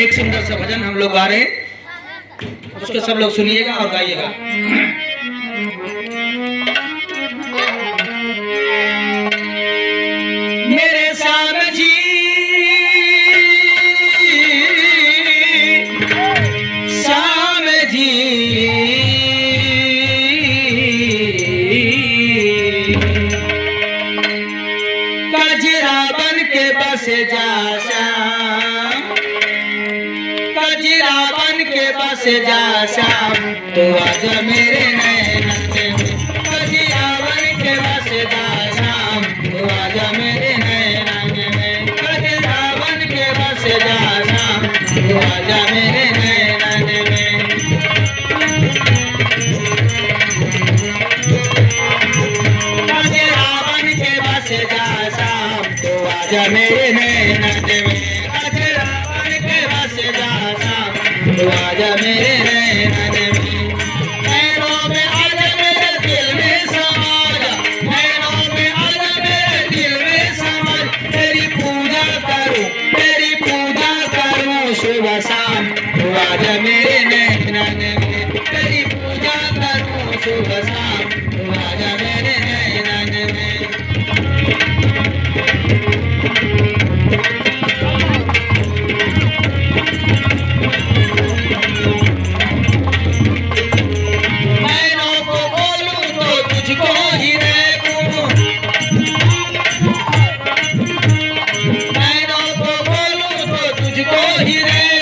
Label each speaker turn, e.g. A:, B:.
A: एक सुंदर सा भजन हम लोग गा रहे हैं। उसको सब लोग सुनिएगा और गाइएगा। मेरे जी जी के जा बन के बस जा श्याम। तो आजा मेरे जा मेरे बन के बस जा मेरे करूँ सुबह शाम तो आजा रे